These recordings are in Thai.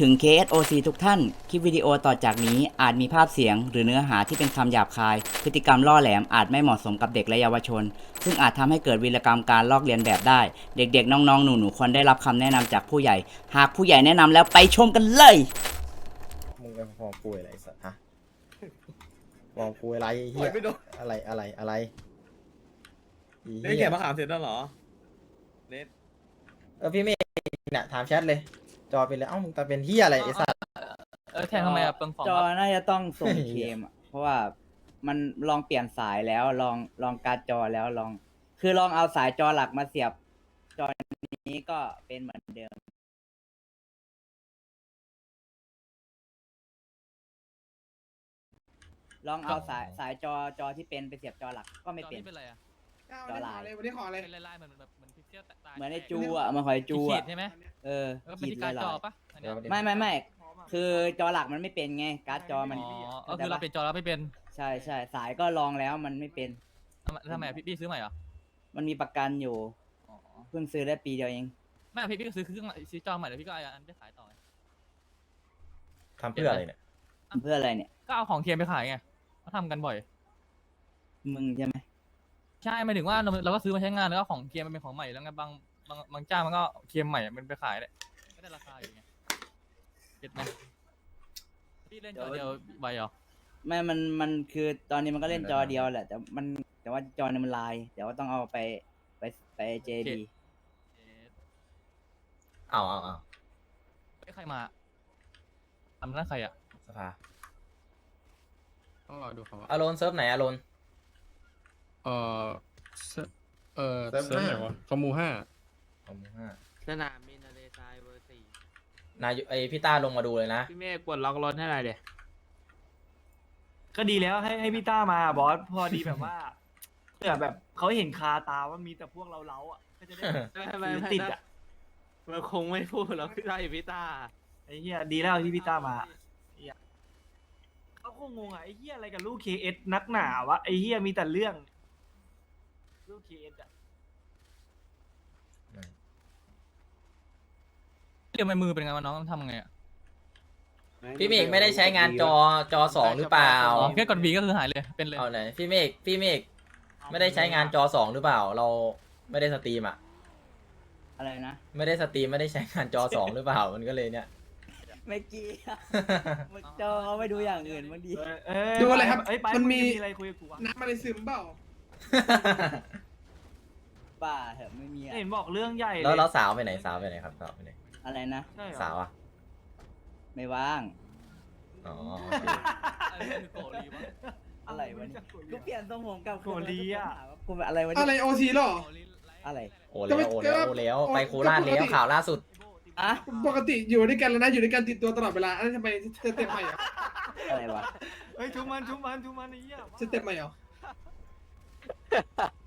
ถึง KSOC ทุกท่าน คลิปวิดีโอต่อจากนี้อาจมีภาพเสียง หรือเนื้อหาที่เป็นคำหยาบคาย พฤติกรรมล่อแหลมอาจไม่เหมาะสมกับเด็กและเยาวชน ซึ่งอาจทำให้เกิดวีรกรรมการลอกเลียนแบบได้ เด็กๆ น้องๆ หนูๆ ควรได้รับคำแนะนำจากผู้ใหญ่ หากผู้ใหญ่แนะนำแล้วไปชมกันเลย มึงไปมองกูอะไรไอ้สัตว์ฮะมองกูอะไรไอ้เฮียไม่โดนอะไรอะไรอะไรไอ้เล่นเหี้แกะยมะขามเสร็จแล้วเหรอเล่นเออพี่เมฆเนี่ยถามแชทเลย จอเป็นเลยเอ้ามึงตาเป็นเฮียอะไรไอ้สัตว์เออแทงทำไมอะเปลืองของจอครับน่าจะต้องส่งเหี้เคยมอะเพราะว่ามันลองเปลี่ยนสายแล้วลองลองการดจอแล้วลอง คือลองเอาสายจอหลักมาเสียบ จอนี้ก็เป็นเหมือนเดิม ลองเอาสายสายจอจอที่เป็นไปเสียบจอหลักก็ไม่จอเป็นนี่เป็นไรอะ วันนี้ขออะไรวันนี้ขออะไรเป็นลายๆเหมือนแบบเหมือนพิกเซลตายเหมือนไอจูอะมันคอยจูขีอะดใช่ไหมเออแล้วก็เป็นขีดที่การลายจอปะอันเนี้ยๆไม่ไม่ไม่คือจอหลักมันไม่เป็นไงการ์ดจอมันอ๋อก็คือเราเป็นจอแล้วไม่เป็นใช่ใช่สายก็ลองแล้วมันไม่เป็น ทำไมทำไมอะพี่พี่ซื้อใหม่เหรอมันมีประกันอยู่อ๋อเพิ่งซื้อได้ปีเดียวเองไม่พี่พี่ก็ซื้อเครื่องใหม่ซื้อจอใหม่แล้วพี่ก็เอาอันไปขายต่อไงทำเพื่ออะไรเนี่ย เพื่ออะไรเนี่ย ก็เอาของเทียมไปขายไงเขาทำกันบ่อยมึงใช่ไหม ใช่หมายถึงว่าเราเราก็ซื้อมาใช้งานแล้วก็ของเทียมมันเป็นของใหม่แล้วไงบางบางบางเจ้ามันก็เทียมใหม่อะมันไปขายเลยก็ได้ราคาอยู่ไงเก็ตไหมพี่เล่นจอเดียวไหวเหรอไม่ มัน มันคือตอนนี้มันก็เล่นจอเดียวแหละ แต่มัน แต่ว่าจอเนี่ยมันลายเดี๋ยวว่าต้องเอาไป ไป ไปเจดีเอาเอาเอาเอ้ยใครมาทำนั่นใครอะสภาต้องรอดูเขาว่าอารอนเซิร์ฟไหนอารอน เออเซิร์ฟเออเซิร์ฟเซิร์ฟไหนห้า วะคอมมูห้าสองหมื่นห้าสนามบินทะเลทรายเบอร์สี่นายไอพี่ต้าลงมาดูเลยนะ พี่เมฆกดล็อกรถให้หน่อยเดี๋ยก็ดีแล้วให้ให้พี่ต้ามาบอสพอดีแบบว่าเผื่อแบบเขาเห็นคาตาว่ามีแต่พวกเราเล้าอะก็จะได้ไม่ถือไม่ติดอะมันคงไม่พูดหรอกพี่ต้าอยู่พี่ต้าไอ้เหี้ยดีแล้วที่พี่ต้ามาเหี้ยเขาคงงงอะไอ้เหี้ยอะไรกับลูกเคเอสนักหนาวะไอ้เหี้ยมีแต่เรื่อง ลูกเคเอสอะเดี๋ยวมันมือเป็นไงวะน้องต้องทำไงอะพี่เมฆไม่ได้ใช้งานจอจอสองหรือเปล่าอ๋อแค่กดบีก็คือหายเลยเป็นเลยเอาไหนพี่เมฆพี่เมฆไม่ได้ใช้งานจอสองหรือเปล่า เราไม่ได้สตรีมอะอะไรนะไม่ได้สตรีมไม่ได้ใช้งานจอสองหรือเปล่ามันก็เลยเนี่ยไม่เกี่ยวมึงจอเขาไปดูอย่างอื่นบางทีเออเอ้ยดูอะไรครับ เอ้ยไปมันงมีจะอะไรคุยกับกูวะน้ำอะไรซึมเปล่า ป่าเหอะไม่มีอะเห็นบอกเรื่องใหญ่แล้วเลยแล้วสาวไปไหนสาวไปไหนครับสาวไปไหนอะไรนะ ใช่เหรอสาวอะไม่ว่าง อ๋อโอเคอันนี้คือโกลีวะอะไรวะเนี่ย กูเปลี่ยนทรงผมกับโกลีอะกูเป็นอะไรวะอะไรเนี่ยโอซีหรอโกลีอะไรโอ้แล้วโอ้แล้วโอ้แล้ว ไปโคราชแล้วข่าวล่าสุด อะปกติอยู่ด้วยกันแล้วนะอยู่ด้วยกันติดตัวตลอดเวลาอันนั้นทำไมสเต็ปใหม่เหรออะไรวะ เฮ้ยชุบมันชุบมันชุบมันไอ้เหี้ยสเต็ปใหม่เหรอ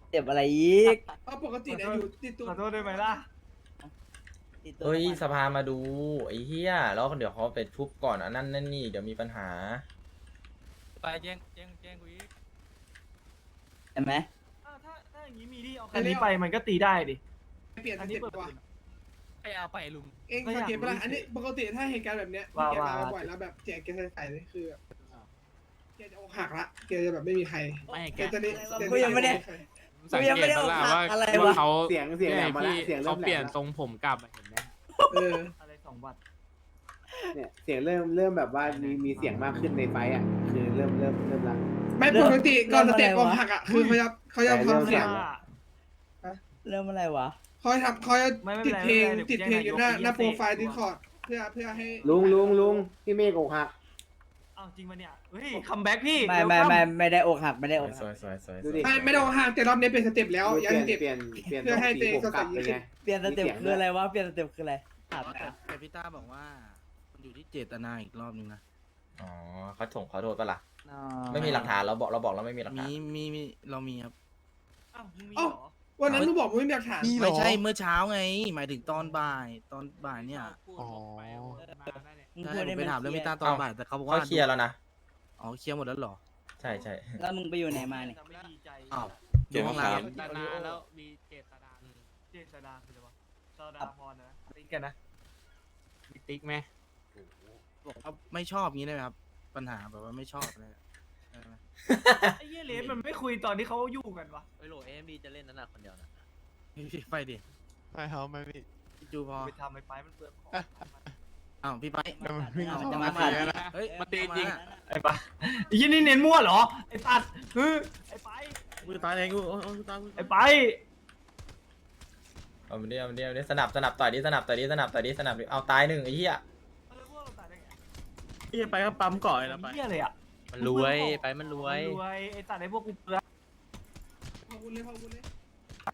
เจ็บอะไรอีกเอาปกติเนี่ยอยู่ติดตัวขอโทษได้ไหมล่ะ ติดตัวเฮ้ยทุกวันสภามาดูไอ้เหี้ยแล้วเดี๋ยวเขาไปทุบก่อนอันนั้นนั่นนี่เดี๋ยวมีปัญหา ไปแจ้งแจ้งแจ้งกูอีกเห็นไหมอ้าวถ้าถ้าอย่างนี้มีที่เอาคันนี้ไปมันก็ตีได้ดิ เปลี่ยนสอันนี้เต็ปเปิดว่ะไปเอาไปลุงเองสังเกตปะล่ะอันนี้ปกติถ้าเหตุการณ์แบบเนี้ยว่าแกมาว่าบ่อยแล้วแบบแจกแกใส่ๆเลยคือแบบแกจะอกหักละแกจะแบบไม่มีใครไม่แกแกจะได้แกกูยังไม่ได้ สังกูยังเกไม่ตได้ปะอกล่ะหักว่าอะไรว่าวะเขาเสียงเสียงแหลมมาละพี่เสียงเริ่เขามแหลมเปลี่ยนละทรงผมกลับอะเห็นไหมเอออะไรสองบัตรเนี่ยเสียงเริ่มเริ่มแบบว่ามีมีเสียงมากขึ้นในไฟท์อะคือเริ่มเริ่มเริ่มละไม่ปกติก่อนสเต็ปอกหักอะคือเขาจะเขาจะทำเสียง เริ่มอะไรวะเขาจะทำเขาจะติดเพลงติดเพลงอยู่หน้าหน้าโปรไฟล์ดิสคอร์ดเพื่อเพื่อให้ลุงลุงลุงพี่เมฆอกหัก อ้าวจริงปะเนี่ยเฮ้ยคัมแบ็กพี่ไม่เดี๋ยวไม่ครับไม่ไม่ได้อกหักไม่ได้อกสหัวยกสวยสวยสดูวยดิ ไม่ไม่ต้องห่างแต่รอบนี้เป็นสเต็ปแล้วเปย้ายลี่สยนเต็ป เปลี่ยนเปลี่ยนเพื่อให้สีตัวเองผมกลับสดใส เป็นไง เปลี่ยนสเต็ปคืออะไรวะเปลี่ยนสเต็ปคืออะไรถามหน่อยแต่พี่ต้าบอกว่ามันอยู่ที่เจตนาอีกรอบนึงนะ อ๋อเขาถงขอโทษปะล่ะอ๋อไม่มีหลักฐานเราบอกเราบอกเราไม่มีหลักฐานมีมีมีเรามีครับ อ้าวมึงมีเหรอวันนั้นมึงบอกมึงไม่มีหลักฐานไม่ใช่เมื่อเช้าไง หมายถึงตอนบ่าย ตอนบ่ายเนี่ยอ๋อมึงใช่พูด ผมได้ไปถามเรื่องพี่ต้าตอนเอ้าบ่ายแต่เขาบอกเขาว่าเคลียร์แล้วนะ อ๋อเคลียร์หมดแล้วเหรอใช่ใช่แล้วมึงไปอยู่ไหนมาเนี่ยจะไม่ดีใจอ้าวเดี๋ยวห้องร้านเดี๋ยวแล้วมีเจตนาเจษดาคืออะไรวะซาดาพรนะติ๊กกันนะมีติ๊กไหมบอกว่าไม่ชอบงี้ได้ไหมครับ ปัญหาแบบว่าไม่ชอบเลยได้ไหมไอ้เหี้ยเลสมันไม่คุยตอนที่เขาอยู่กันวะไอโหลเอ็มดีจะเล่นนั่นน่ะคนเดียวนะพี่ไปดิไม่เขาไม่พี่พี่จูพอไปทำไอ้ไปมันเปลืองของ อ้าวพี่ไปเดี๋ยวมันวิ่งอ้าวจะจะมามาขัดนะเฮ้ยมันตีจริง ไอ้ไปไอ้ยี่นี่เน้นมั่วเหรอ ไอ้ตัดเฮ้ยไอ้ไป กูตายเองกูโอ้ยโอ้ยกูตายกูไอ้ไป เอามาดิเอามาดิเอามาดิสนับสนับต่อยดิสนับต่อยดิสนับต่อยดิสนับดิเอาตายหนึ่งไอ้เหี้ยพี่ไปก็ปั๊มก่อยแล้วไป เหี้ยเลยอะมันรวยไปมันรวย รวย ไอ้ตัดไอ้พวกกูเปลืองขอบคุณเลยขอบคุณเลย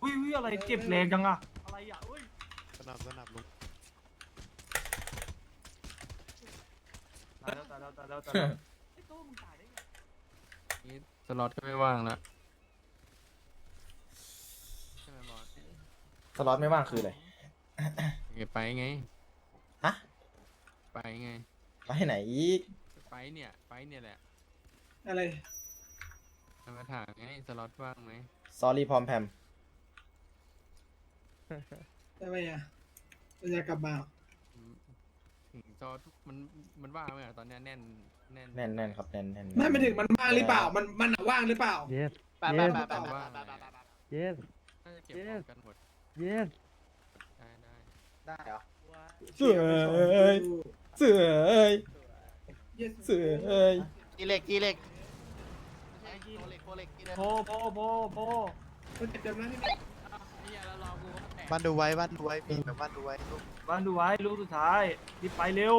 อุ้ยอุ้ยอะไรเจ็บแรงจังอะอะไรอะอุ้ยสนับสนับลุง ตาย แล้วตายแล้วตายแล้วตายแล้วไอ้โต้มึงตายได้ไงนี่สล็อตก็ไม่ว่างแล้วใช่ไหมบอสสล็อตไม่ว่างคืออะไร ไงไปไงฮะ ไปไง ไปไหนอีก ไปเนี่ยไปเนี่ยแหละอะไรจะมาถามไงสล็อตว่างไหมซอรี่พอมแพมทำไมอะมันอยากกลับมาเหรออืม ถึงจอทุกมันมันว่างไหมอะตอนเนี้ยแน่นแน่นแน่นแน่นครับแน่นแน่นไม่ไม่ถึงมันว่างหรือเปล่า มันมันอะว่างหรือเปล่า yes ไปไปไปไปว่าง yes น่าจะเก็บของกันหมด yes ได้ได้ได้เหรอเสือเอ้ยเสือเอ้ย yes เสือเอ้ยกีเล็กกีเล็กโพโพโพโพมันเจ็บเต็มนะที่นี่ บ้านดูไว้บ้านดูไว้มีแบบบ้านดูไว้ลูกบ้านดูไว้ลูกสุดท้ายรีบไปเร็ว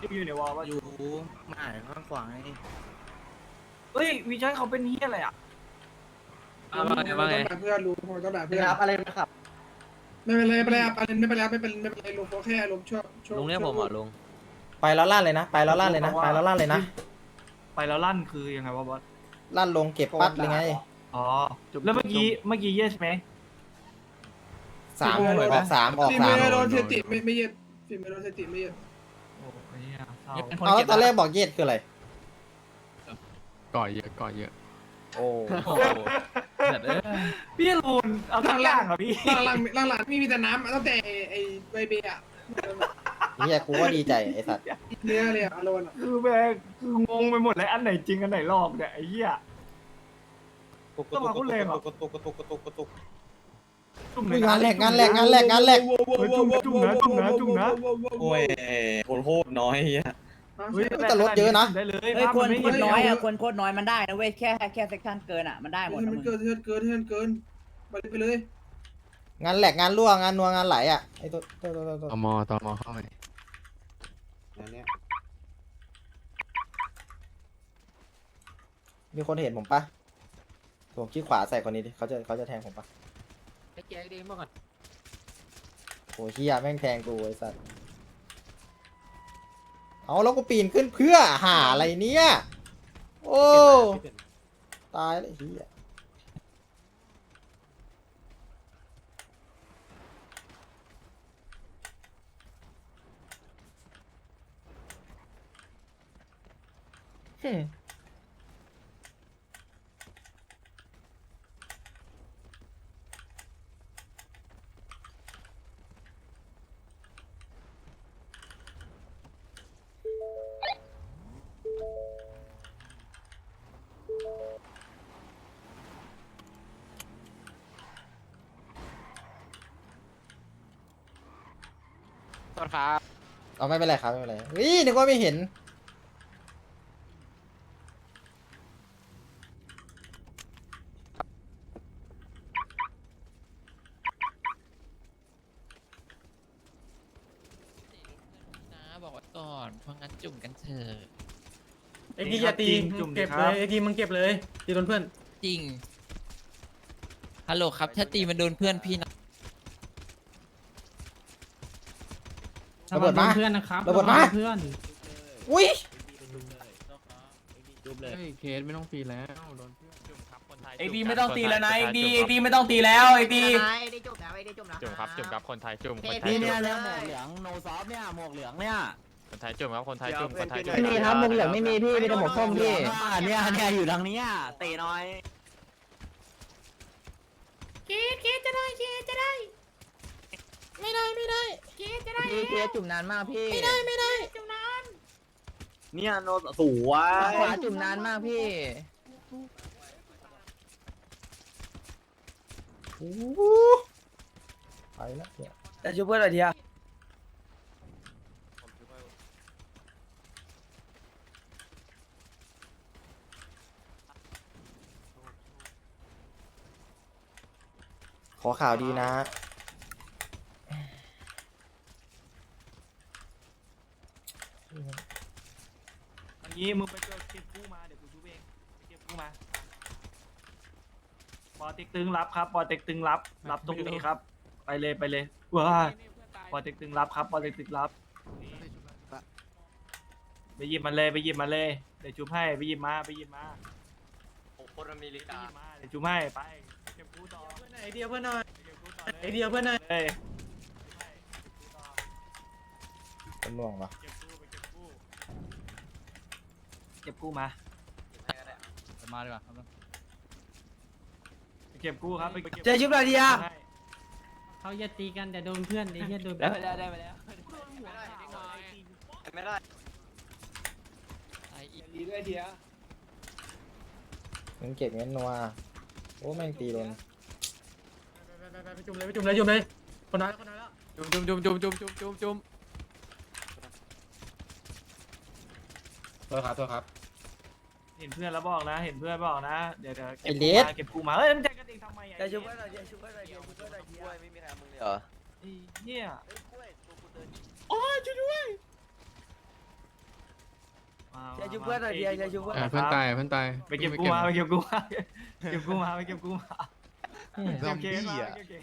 รีบอยู่ในวอลวะอยู่หมายข้างขวาไงเฮ้ยวิชัยเขาเป็นเฮียอะไรอะว่าไงว่าไงต้องแบบเพื่อนรู้ผมต้องแบบเพื่อนครับอะไรนะครับไม่เป็นไรไม่เป็นไรครับอะไรไม่เป็นไรไม่เป็นไม่เป็นไรลุงเขาแค่ลมณ์ชั่วชั่วลุงเนี่ยผมเหรอลุงไปแล้วลั่นเลยนะ ไปแล้วลั่นเลยนะ ไปแล้วลั่นเลยนะ ไปแล้วลั่นคือยังไงวะบอส ลั่นลงเก็บปั๊บเลยไงอ๋อ แล้วเมื่อกี้เมื่อกี้เยสไหมสามออกสามออกฟิสามเมโดนเซติไม่ไม่เย็ดฟิเมโดนเซติไม่เย็ดโอ้ยเหี้ยเศร้าเอาแล้วตอนแรกบอกเย็ดคืออะไร ก่อยเยอะก่อยเยอะ โอ้พี่ลูนเอาทั้งอย่างเหรอพี่หลังหลังหลังๆมีมีแต่น้ำตั้งแต่ไอ้ใบเบียร์อะ เฮียกูก็ดีใจไอ้สัตว์เนื้อเลยอะอารมณ์อะคือแม่งคืองงไปหมดเลยอันไหนจริงอันไหนหลอกเนี่ยไอ้เหี้ยต้องมาพูดเลยเหรอกระตุกกระตุกกระตุกกระตุกจุ่มอุ้ยงานแรกงานแรกงานแรกงานแรกเฮ้ยจุ่มจุ่มนะจุ่มนะจุ่มนะโอ้ยคนโคตรน้อยเฮียเฮ้ยแต่รถเยอะนะได้เลยเฮ้ยภาพคนมัไม่คนเห็น้อยเอะคนโคตรน้อยมันได้นะเว้ยแค่แค่เซ็กชันเกินอะมันได้หมดให้นะมัมึนงเกินเกินเกินเกินเกินไปเลยไปเลย งานแหลกงานรั่วงานนัวงานไหลอะไอ้ตัวตัวตัวตัวตัวตมตมเข้าไป อันเนี้ยมีคนเห็นผมปะผมขี้ขวาใส่คนนี้ดิเขาจะเขาจะแทงผมปะไอ้แกดีเมื่อก่อนโอ้เฮียแม่งแทงกูไอ้สัตว์เอาแล้วกูปีนขึ้นเพื่อหาอะไรเนี่ย โอ้ ตายเลยเฮีย เอาไม่เป็นไรครับไม่เป็นไรนี่นึกว่าไม่เห็น นะบอกว่าก่อนเพราะงั้นจุ่มกันเถอะ ไอ้พี่อย่าตีจุ่มเก็บเลยไอ้พี่มึงเก็บเลยตีโดนเพื่อนจริง ฮัลโหลครับ ถ้าตีมันโดนเพื่อนพี่นะ ระเบิดมา เพื่อนนะครับระเบิดมา เพื่อนอุ้ยเฮ้ยเคสไม่ต้องฟรีแล้วโดนเพื่อนไอดีไม่ต้องตีแล้วนะไอดีไอดีไม่ต้องตีแล้วไอดีจุ่มครับจุ่มครับคนไทยจุ่มคนไทยนี่จุ่เนี่ยมเนี่ยหมวกเหลืองโนซอฟเนี่ยหมวกเหลืองเนี่ย คนไทยจุ่มครับคนไทยจุ่มคนไทยจุ่มไม่มีครับหมวกเหลืองไม่มีพี่มีแต่หมวกส้มพี่เนี่ยเนี่ยอยู่ทางเนี้ยเตะน้อยเคพี่เคจุ่มนานมากพี่ไม่ได้ไม่ได้จุ่มนานเนี่ยโนสวยขวาจุ่มนานมากพี่โอ้โหไปแล้วเนี่ยจะช่วยเพื่อนอะไรทีอะ ขอข่าวดีนะอันนี้มึงไปเจอเก็บกู้มา เดี๋ยวกูชูเองไปเก็บกู้มาปอเต็กตึงรับครับปอเต็กตึงรับ รับตรงนี้ครับ ไปเลยไปเลยว้ายปอเต็กตึงรับครับปอเต็กตึงรับ ไปหยิบมาเลยไปหยิบมาเลย เดี๋ยวชุบให้ไปหยิบมาไปหยิบมาคนอเมริไปกาหยิบมาเดี๋ยวชุบให้ไป เก็บกู้ต่อ ไอเดียเพื่อนหน่อยเก็บกู้ต่อไอเดียเพื่อนหน่อยเลยเป็นน่วงปะเก็บกู้ไปเก็บกู้เก็บกู้มามาดีกว่าครับไปเก็บกู้ครับไปเก็บเจชุบอะไรทีอะให้เขาจะตีกันแต่โดนเพื่อนไอ้เหี้ยโดนได้ไปแล้วได้ไปแล้วไม่ได้ไออีกดีด้วยเดียเงินเก็บเงินนัวโอ้แม่งตีโดน ไปจุ่มเลยไปจุ่มเลยจุ่มเลย คนน้อยคนน้อยแล้วจุ่มจุ่มจุ่มจุ่มจุ่มจุ่มจุ่มจุ่มโทษครับโทษครับเห็นเพื่อนแล้วบอกนะ เห็นเพื่อนบอกนะ เดี๋ยวเดี๋ยวไอ้เก็บเลกู้สมาเก็บกูมาเฮ้ยมันใจกันเองทำไมอะจะช่วยเพื่อนหน่อยจะช่วยเพื่อนหน่อยจะช่วยเพื่อนหน่อยไม่มีใครมึงเลยเหรอไอ้เหี้ยช่วยเพื่อนหน่อยทีอะจะช่วยเพื่อนอ่าเพื่อนตายเพื่อนตายไปเก็บกูมาไปเก็บกูมาเก็บกูมาไปเก็บกูมา ซอมบี้อะเก็บเก็บ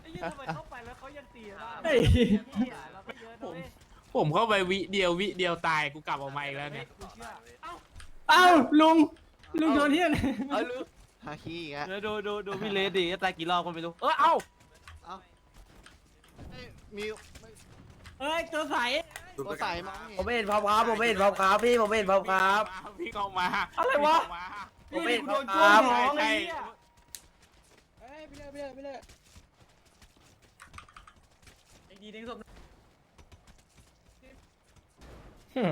ไอ้เหี้ยทำไมเข้าไปแล้วเขายังตีกันบ้างเฮ้ยเหี้ย เราไม่เยอะนะเว้ยผมเข้าไปวิเดียววิเดียวตายกูกลับออกมาอีกแล้วเนี่ย กูเชื่อเอ้าเอ้าลุงลุงโดนเหี้ยเลยเอาลูกฮาคีอีกอะแล้วดูดูดูพี่เลสดิตายกี่รอบก็ไม่รู้ เออเอ้ามีเอ้ยตัวใสตัวใส่มองเห็นผมไม่เห็นพร้อมครับผมไม่เห็นพร้อมครับพี่ผมไม่เห็นพร้อมครับ พี่ออกมาอะไรวะ ผมไม่เห็นโดพร้อมนคโกรั งบหรอไอ้เหี้ยไอ้ดีดึงศพหึ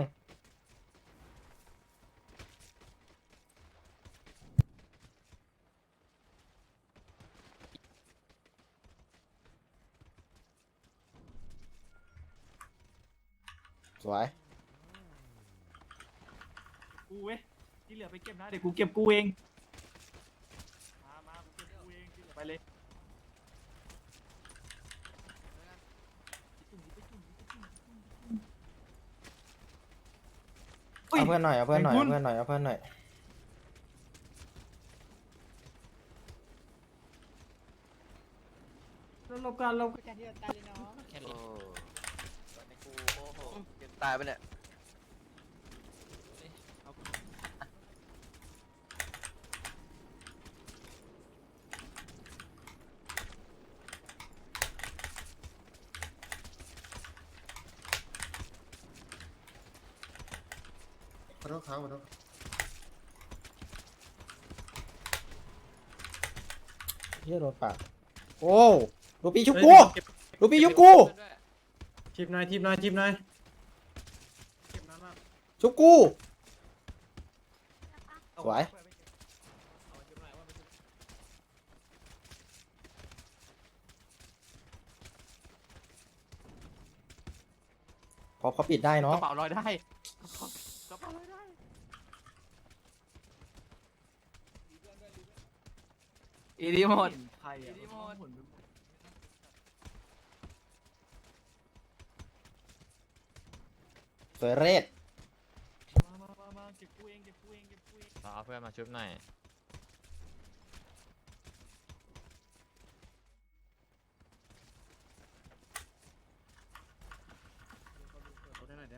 สวย กูเว้ยที่เหลือไปเก็บนะเดี๋ยวกูเก็บกูเองมามากูเก็บกู เองที่เหลือไปเลยเอาเพื่อนหน่อยเอาเพื่อนหน่อยเอาเพื่อนหน่อยเอาเพื่อนหน่อยลบกันลบกัน แค่นี้ตายไปเนี่ย ขอโทษครับขอโทษเฮียโดนปากโอ้ลูปี้ชุบกูลูปี้ชุบกูทิปหน่อยทิปหน่อยทิปหน่อยชุบกูสวยพอเขาปิดได้กเนาะระเป๋าลอยได้ อีดีหมด ใครอะสวยเรศมามามามาเก็บกูเองเก็บกูเองเก็บกูเองเอาเพื่อนมาชุบหน่อย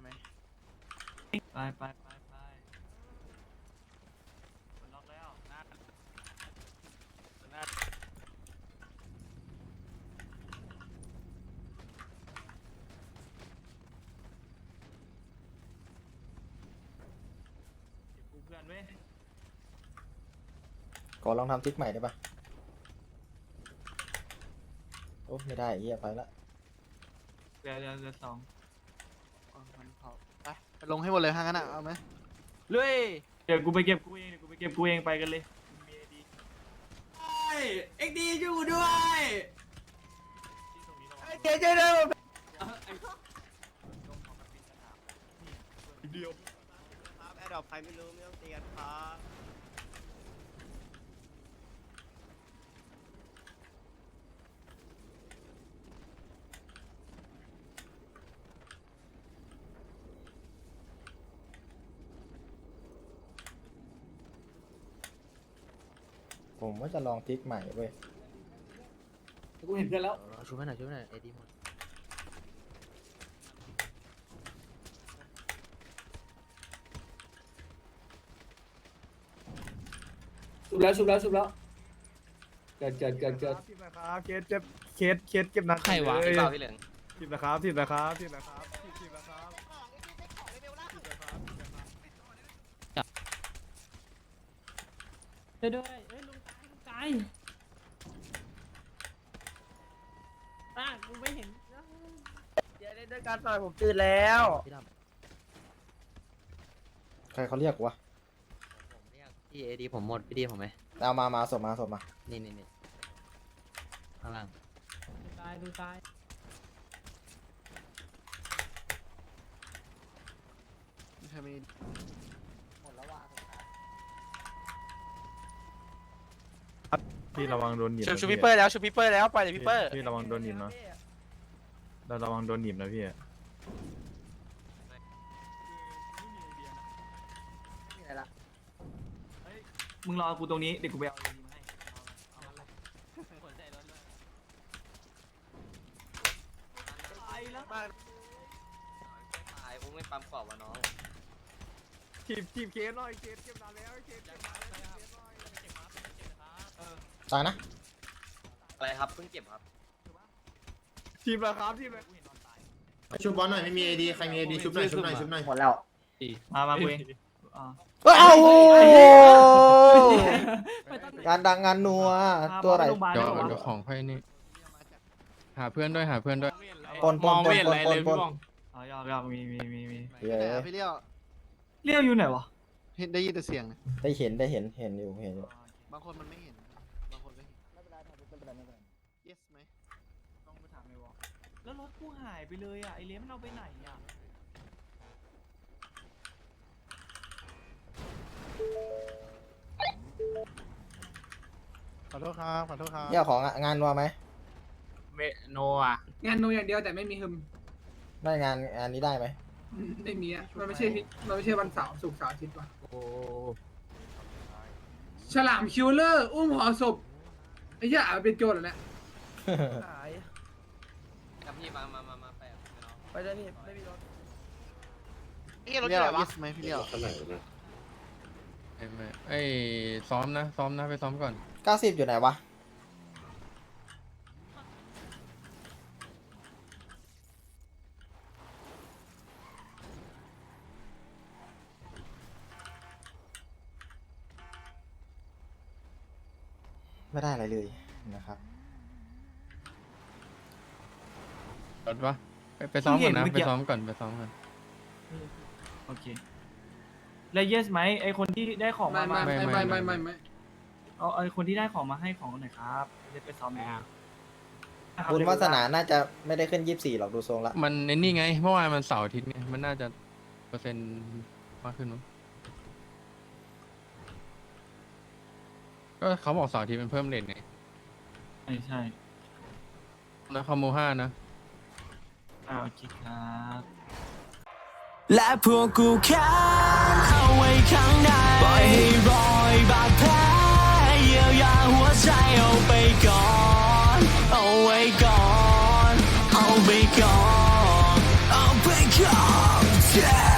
ไปไปไปไปมันล็อกแล้วนะเก็บกูเพื่อนเว้ยขอลองทำทริกใหม่ได้ปะโอ้ไม่ได้ไอ้เหี้ยไปละเดี๋ยวเดี๋ยวเดี๋ยวสองไปไป ลงให้หมดเลยทางนั้นอะเอาไหมลุยเดี๋ยวกูไปเก็บกูเองเดี๋ยวกูไปเก็บกูเองไปกันเลยมีไอดีเอ็กดีอยู่ด้วยเจ๊เจ๊เด้อแอดดอปใครไม่รู้ไม่ต้องตีกันครับ ผมว่าจะลองทิกใหม่เว้ยกูเห็นเพื่อนแล้วช่วยหน่อยช่วยหน่อยไอดีหมดชุบแล้วชุบแล้วชุบแล้วเกิดเกิดเกิดเกิดทีมนะครับเคสเจ็บเคสเคสเก็บหนักใครวะเลยพี่เหลืองทีมนะครับทีมนะครับทีมนะครับทีมนะครับช่วยด้วย ป้ากูไม่เห็นเดี๋ยวได้ด้วยการต่อยผมตื่นแล้วพี่ดใครเขาเรียกวะำผมเรียกพี่เอดีผมหมดพี่ดีผมไหมเอามามาส่งมาส่งมา นี่นี่นี่ข้างล่างลุงตายลุงตายใครมี พี่ระวังโดนหนีบชูพิเปอร์แล้วชูพิเปอร์แล้วไปเลยพิเปอร์พี่ระวังโดนหนีบนะเราระวังโดนหนีบนะพี่มึงรอกูตรงนี้เดี๋ยวกูไปเอาไอดีมาให้ตายแล้วตายพวกไม่ปั๊มกรอบวะน้องทีมทีมเคสหน่อยเคสเก็บนานแล้วเคสเก็บนานแล้วเคสหน่อย ตายนะ อะไรครับเพิ่งเก็บครับทีมละครับทีมละชุบบอลหน่อยไม่มีไอดีใครมีไอดีชุบหน่อยชุบหน่อยชุบหน่อยหมดแล้วมามากูเองอ่าเอ้าไปต้นไหนงานดังงานนัวตัวไหนพาปโรงพยาบาลเดี๋ยวได้ปะวะเดี๋ยวของค่อยนี่ หาเพื่อนด้วยหาเพื่อนด้วยปนปนปนปนปนปนอ๋อยอมยอมมีมีมีมีเฮ้ยแต่พี่เลี้ยวเรียวอยู่ไหนวะเห็นได้ยินแต่เสียงนะได้เห็นได้เห็นเห็นอยู่เห็นอยู่บางคนมันไม่เห็น บางคนไม่เห็น yes ไหม ต้องไปถามในวอลแล้วรถ กูหายไปเลยอะไอเลี้ยมันเอาไปไหนอะขอโทษครับ ขอโทษครับเนี่ยของงานนัวไหมเมโนอะงานนูอย่างเดียวแต่ไม่มีฮึมได้งานงานนี้ได้ไหมไม่มีอะมันไม่ใช่มันไม่ใช่วันเสาร์ศุกร์เสาร์อาทิตย์ว่ะโอ้ฉลามคิวเลอร์ อุ้มห่อศพไอ้เหี้ยอะเป็นโจรเหรอเนี่ยหายครับ พี่มามามามาแปะน้องไปเลยพี่ไม่มีรถพี่เลี้ยว yes ไหมพี่เลี้ยวไม่ไม่เอ้ยซ้อมนะซ้อมนะไปซ้อมก่อน เก้าสิบอยู่ไหนวะ ไม่ได้อะไรเลยนะครับ รถวะไปไปซ้อมก่อนนะไปซ้อมก่อนไปซ้อมก่อน โอเคแล้ว yes ไหมไอคนที่ได้ของไม่มาไม่มาไม่ไม่ไม่ไม่ไม่เอาไอคนที่ได้ของมาให้ของหน่อยครับจะไปซ้อมไหมครับคุณวาสนาน่าจะไม่ได้ขึ้นยี่สิบสี่หรอกดูทรงละ มันในนี่ไงเมื่อวานมันเสาร์อาทิตย์ไงมันน่าจะเปอร์เซ็นต์มากขึ้นมั้งก็เขาบอกเสาร์อาทิตย์มันเพิ่มเลทไงใช่ใช่นะคอมโมห้านะ และพวกกูแค้นเอาไว้ข้างในปล่อยให้รอยบาดแผลเยียวยาหัวใจเอาไปก่อน เอาไว้ก่อน เอาไปก่อน เอาไปก่อน